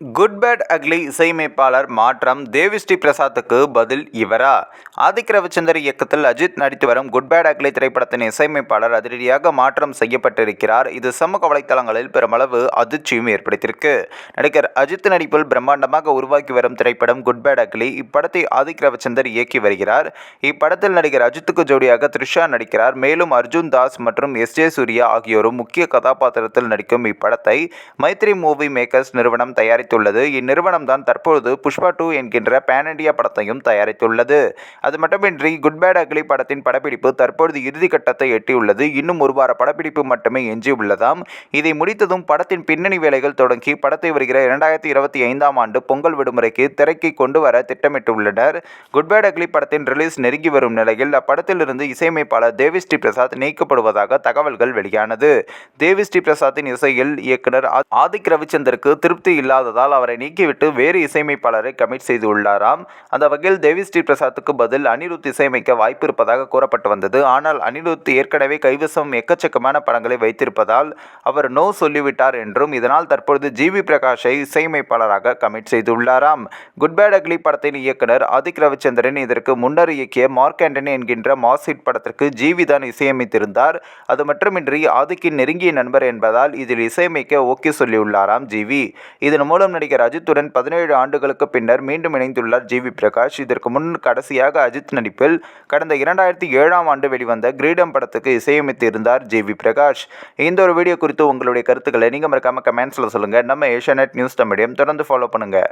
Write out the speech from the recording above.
Good bad ugly இசையமைப்பாளர் மாற்றம் தேவிஸ்ரீ பிரசாத்துக்கு பதில் இவரா? ஆதிக் ரவிச்சந்தர் இயக்கத்தில் அஜித் நடித்து வரும் குட் பேட் அக்லி திரைப்படத்தின் இசையமைப்பாளர் அதிரடியாக மாற்றம் செய்யப்பட்டிருக்கிறார். இது சமூக வலைத்தளங்களில் பெருமளவு அதிர்ச்சியும் ஏற்படுத்தியிருக்கு. நடிகர் அஜித் நடிப்பில் பிரம்மாண்டமாக உருவாக்கி வரும் திரைப்படம் குட் பேட் அக்லி இப்படத்தை ஆதிக் ரவிச்சந்தர் இயக்கி வருகிறார். இப்படத்தில் நடிகர் அஜித்துக்கு ஜோடியாக த்ரிஷா நடிக்கிறார். மேலும் அர்ஜுன் தாஸ் மற்றும் எஸ் ஜே சூர்யா ஆகியோரும் முக்கிய கதாபாத்திரத்தில் நடிக்கும் இப்படத்தை மைத்ரி மூவி மேக்கர்ஸ் நிறுவனம் தயாரித்து தயாரித்துள்ளது. இந்நிறுவனம் தான் தற்பொழுது புஷ்பா டூ என்கின்ற பேன் இண்டியா படத்தையும் தயாரித்துள்ளது. அது மட்டுமின்றி குட் பேட் அக்லி படத்தின் படப்பிடிப்பு தற்பொழுது இறுதிக்கட்டத்தை எட்டியுள்ளது. இன்னும் ஒரு வார படப்பிடிப்பு மட்டுமே எஞ்சியுள்ளதாம். இதை முடித்ததும் படத்தின் பின்னணி வேலைகள் தொடங்கி படத்தை வருகிற இரண்டாயிரத்தி இருபத்தி ஐந்தாம் ஆண்டு பொங்கல் விடுமுறைக்கு திரைக்கு கொண்டு வர திட்டமிட்டுள்ளனர். குட் பேட் அக்லி படத்தின் ரிலீஸ் நெருங்கி வரும் நிலையில் அப்படத்திலிருந்து இசையமைப்பாளர் தேவிஸ்ரீ பிரசாத் நீக்கப்படுவதாக தகவல்கள் வெளியானது. தேவிஸ்ரீ பிரசாத்தின் இசையில் இயக்குனர் ஆதிக் ரவிச்சந்தருக்கு திருப்தி இல்லாததால் இருப்பதால் அவரை நீக்கிவிட்டு வேறு இசையமைப்பாளரை கமிட் செய்துள்ளாராம் அந்த வகையில் தேவி ஸ்ரீ பிரசாத்துக்கு பதில் அனிருத் இசையமைக்க வாய்ப்பு இருப்பதாக கூறப்பட்டு வந்தது. ஆனால் அனிருத் ஏற்கனவே கைவசம் எக்கச்சக்கமான படங்களை வைத்திருப்பதால் அவர் நோ சொல்லிவிட்டார் என்றும் இதனால் தற்பொழுது ஜிவி பிரகாஷை இசையமைப்பாளராக கமிட் செய்துள்ளாராம் குட் பேட் அக்லி படத்தின் இயக்குனர் ஆதிக் ரவிச்சந்திரன் இதற்கு முன்னர் இயக்கிய மார்க் ஆண்டனி என்கின்ற மாசிட் படத்திற்கு ஜிவி தான் இசையமைத்திருந்தார். அது மட்டுமின்றி ஆதிக்கின் நெருங்கிய நண்பர் என்பதால் இதில் இசையமைக்க ஓகே சொல்லியுள்ளாராம் ஜிவி இதன் மூலம் மூலம் நடிகர் அஜித்துடன் பதினேழு ஆண்டுகளுக்கு பின்னர் மீண்டும் இணைந்துள்ளார் ஜி வி பிரகாஷ். இதற்கு முன் கடைசியாக அஜித் நடிப்பில் கடந்த இரண்டாயிரத்தி ஏழாம் ஆண்டு வெளிவந்த கிரீடம் படத்துக்கு இசையமைத்திருந்தார் ஜி வி பிரகாஷ். இந்த ஒரு வீடியோ குறித்து உங்களுடைய கருத்துக்களை நீங்கள் மறக்காமல் கமெண்ட்ஸில் சொல்லுங்கள் நம்ம ஏஷியா நியூஸ் தமிழையும் தொடர்ந்து ஃபாலோ பண்ணுங்கள்